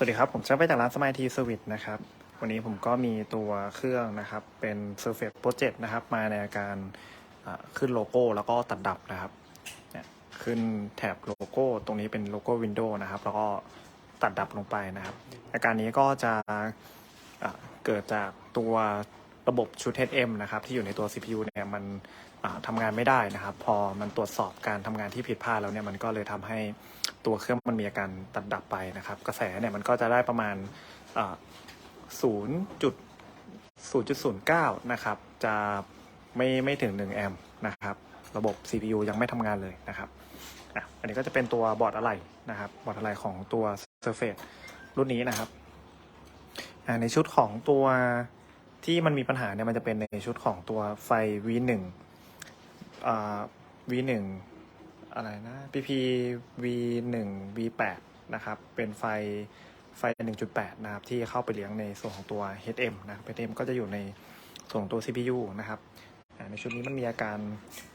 สวัสดีครับ ผมจะไปจากร้านสม i ยทีเซอร์วิสนะครับ วันนี้ผมก็มีตัวเครื่องนะครับ เป็น Surface Project นะครับ มาในอาการขึ้นโลโก้แล้วก็ตัดดับนะครับเนี่ยขึ้นแถบโลโก้ ตรงนี้เป็นโลโก้ Windows นะครับ แล้วก็ตัดดับลงไปนะครับ อาการนี้ก็จะอ่าเกิดจากตัวระบบชุด HM นะครับ ที่อยู่ในตัว CPU เนี่ยมันทำงานไม่ได้นะครับ พอมันตรวจสอบการทำงานที่ผิดพลาดแล้วเนี่ยมันก็เลยทำให้ ตัวเครื่องมันมีอาการตัดดับไปนะครับ กระแสเนี่ยมันก็จะได้ประมาณศูนย์จุดศูนย์จุดศูนย์เก้านะครับ จะไม่ไม่ถึงหนึ่งแอมป์นะครับ ระบบ CPU ยังไม่ทำงานเลยนะครับอะอันนี้ก็จะเป็นตัวบอร์ดอะไหล่นะครับ บอร์ดอะไหล่ของตัว Surface รุ่นนี้นะครับอ่าในชุดของตัวที่มันมีปัญหาเนี่ยมันจะเป็นในชุดของตัวไฟ V1 อ่า V1 อะไรนะ PP V1 V8 นะครับ เป็นไฟไฟ 1.8 นะครับ ที่เข้าไปเลี้ยงในส่วนของตัว HM นะครับ HM ก็จะอยู่ในส่วนของตัว CPU นะครับในชุดนี้มันมีอาการ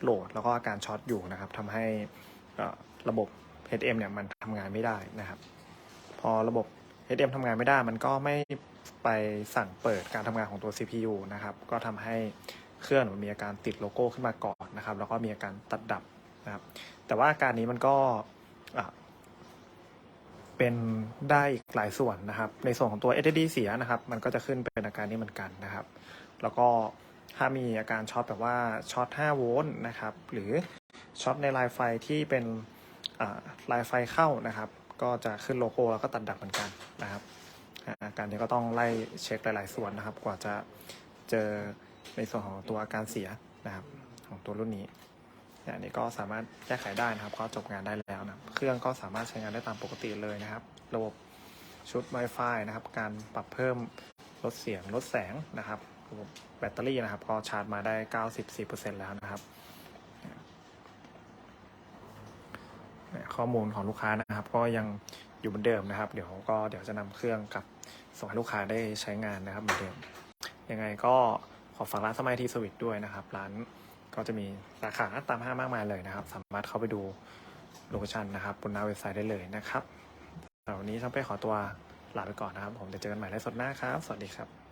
โหลดแล้วก็อาการช็อตอยู่นะครับทำให้ระบบ HM เนี่ยมันทำงานไม่ได้นะครับ พอระบบ HM ทำงานไม่ได้ มันก็ไม่ไปสั่งเปิดการทำงานของตัว CPU นะครับ ก็ทำให้เครื่องมันมีอาการติดโลโก้ขึ้นมาก่อนนะครับ แล้วก็มีอาการตัดดับ นะครับ แต่ว่าอาการนี้มันก็เป็นได้อีกหลายส่วนนะครับ ในส่วนของตัว SSD เสียนะครับ มันก็จะขึ้นเป็นอาการนี้เหมือนกันนะครับ แล้วก็ถ้ามีอาการช็อตแบบว่าช็อต 5 โวลต์นะครับ หรือช็อตในลายไฟที่เป็นลายไฟเข้านะครับ ก็จะขึ้นโลโก้แล้วก็ตัดดับเหมือนกันนะครับ อาการนี้ก็ต้องไล่เช็คหลาย ๆ ส่วนนะครับ กว่าจะเจอในส่วนของตัวอาการเสียนะครับ ของตัวรุ่นนี้ อันนี้ก็สามารถแก้ไขได้นะครับ ก็จบงานได้แล้วนะเครื่องก็สามารถใช้งานได้ตามปกติเลยนะครับ ระบบชุด Wi-Fi นะครับ การปรับเพิ่มลดเสียงลดแสงนะครับระบบแบตเตอรี่นะครับ ก็ชาร์จมาได้ 94%แล้วนะครับเนี่ยข้อมูลของลูกค้านะครับ ก็ยังอยู่เหมือนเดิมนะครับ เดี๋ยวก็เดี๋ยวจะนำเครื่องกลับส่งให้ลูกค้าได้ใช้งานนะครับเหมือนเดิมยังไงก็ขอฝากร้านสมัยทีสวิตด้วยนะครับ ร้าน ก็จะมีสาขาตามห้างมากมายเลยนะครับ สามารถเข้าไปดูโลเคชันนะครับบนหน้าเว็บไซต์ได้เลยนะครับสำหรับวันนี้ช่างเป้ขอตัวลาไปก่อนนะครับ ผมจะเจอกันใหม่ในสดหน้าครับ สวัสดีครับ